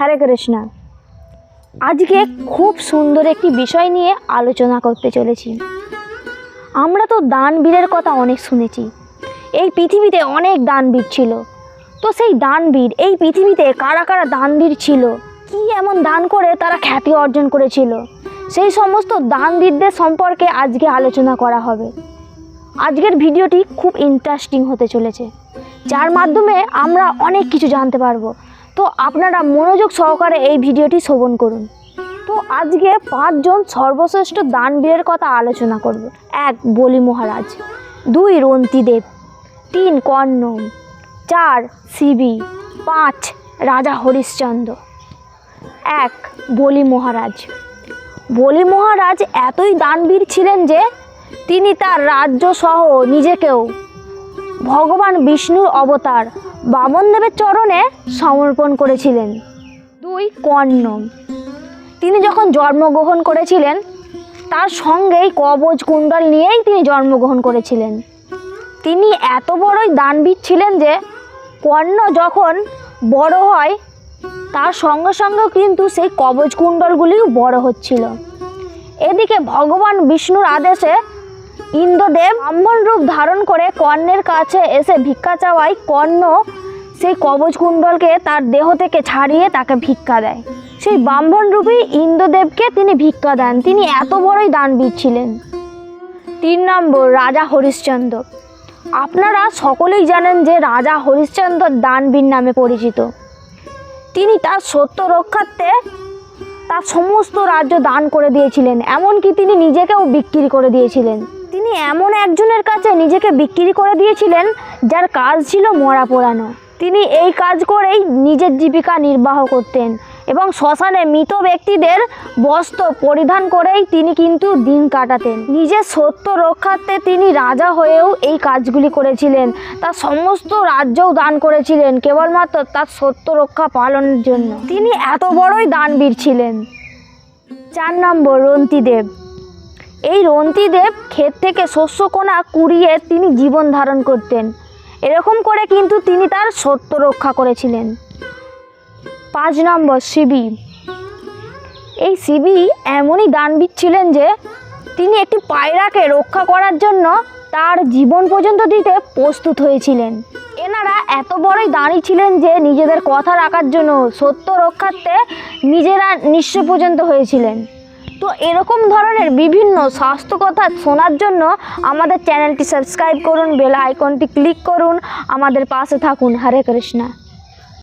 হরে কৃষ্ণ। আজকে খুব সুন্দর একটি বিষয় নিয়ে আলোচনা করতে চলেছি। আমরা তো দানবীরের কথা অনেক শুনেছি। এই পৃথিবীতে অনেক দানবীর ছিল। তো সেই দানবীর, এই পৃথিবীতে কারা কারা দানবীর ছিল? কি এমন দান করে তারা খ্যাতি অর্জন করেছিল? সেই সমস্ত দানবীরদের সম্পর্কে আজকে আলোচনা করা হবে। আজকের ভিডিওটি খুব ইন্টারেস্টিং হতে চলেছে। যার মাধ্যমে আমরা অনেক কিছু জানতে পারব। তো আপনারা মনোযোগ সহকারে এই ভিডিওটি শ্রবণ করুন। তো আজকে পাঁচজন সর্বশ্রেষ্ঠ দানবীরের কথা আলোচনা করব। এক, বলি মহারাজ। দুই রন্তিদেব তিন কর্ণ চার, শিবি। পাঁচ, রাজা হরিশ্চন্দ্র। এক, বলি মহারাজ। বলি মহারাজ এতই দানবীর ছিলেন যে তিনি তার রাজ্য সহ নিজেকেও ভগবান বিষ্ণুর অবতার বামনদেবের চরণে সমর্পণ করেছিলেন। দুই কর্ণ। তিনি যখন জন্মগ্রহণ করেছিলেন, তার সঙ্গেই কবচ কুণ্ডল নিয়েই তিনি জন্মগ্রহণ করেছিলেন। তিনি এত বড়ই দানবীর ছিলেন যে, কর্ণ যখন বড় হয়, তার সঙ্গে সঙ্গে কিন্তু সেই কবচ কুণ্ডলগুলিও বড় হচ্ছিল। এদিকে ভগবান বিষ্ণুর আদেশে ইন্দ্রদেব ব্রাহ্মণ রূপ ধারণ করে কর্ণের কাছে এসে ভিক্ষা চাওয়ায় কর্ণ সেই কবচ কুণ্ডলকে তার দেহ থেকে ছাড়িয়ে তাকে ভিক্ষা দেয়। সেই ব্রাহ্মণ রূপী ইন্দ্রদেবকে তিনি ভিক্ষা দেন। তিনি এত বড়ই দানবীর ছিলেন। তিন নম্বর, রাজা হরিশ্চন্দ্র। আপনারা সকলেই জানেন যে রাজা হরিশ্চন্দ্র দানবীর নামে পরিচিত। তিনি তার সত্য রক্ষার্থে তার সমস্ত রাজ্য দান করে দিয়েছিলেন। এমনকি তিনি নিজেকেও বিক্রি করে দিয়েছিলেন। তিনি এমন একজনের কাছে নিজেকে বিক্রি করে দিয়েছিলেন, যার কাজ ছিল মরা পোড়ানো। তিনি এই কাজ করেই নিজের জীবিকা নির্বাহ করতেন এবং শ্মশানে মৃত ব্যক্তিদের বস্ত্র পরিধান করেই তিনি কিন্তু দিন কাটাতেন। নিজের সত্য রক্ষার্থে তিনি রাজা হয়েও এই কাজগুলি করেছিলেন। তার সমস্ত রাজ্যও দান করেছিলেন, কেবলমাত্র তার সত্য রক্ষা পালনের জন্য। তিনি এত বড়ই দানবীর ছিলেন। চার নম্বর রন্তিদেব। এই রন্তিদেব ক্ষেত থেকে শস্য কোনা কুড়িয়ে তিনি জীবন ধারণ করতেন। এরকম করে কিন্তু তিনি তার সত্য রক্ষা করেছিলেন। পাঁচ নম্বর শিবি। এই শিবি এমনই দানবীর ছিলেন যে, তিনি একটি পায়রাকে রক্ষা করার জন্য তার জীবন পর্যন্ত দিতে প্রস্তুত হয়েছিলেন। এনারা এত বড়ই দাঁড়ি ছিলেন যে, নিজেদের কথা রাখার জন্য সত্য রক্ষার্থে নিজেরা নিঃস্ব পর্যন্ত হয়েছিলেন। তো এরকম ধরনের বিভিন্ন স্বাস্থ্য কথা শোনার জন্য আমাদের চ্যানেলটি সাবস্ক্রাইব করুন, বেল আইকনটি ক্লিক করুন, আমাদের পাশে থাকুন। হরে কৃষ্ণা।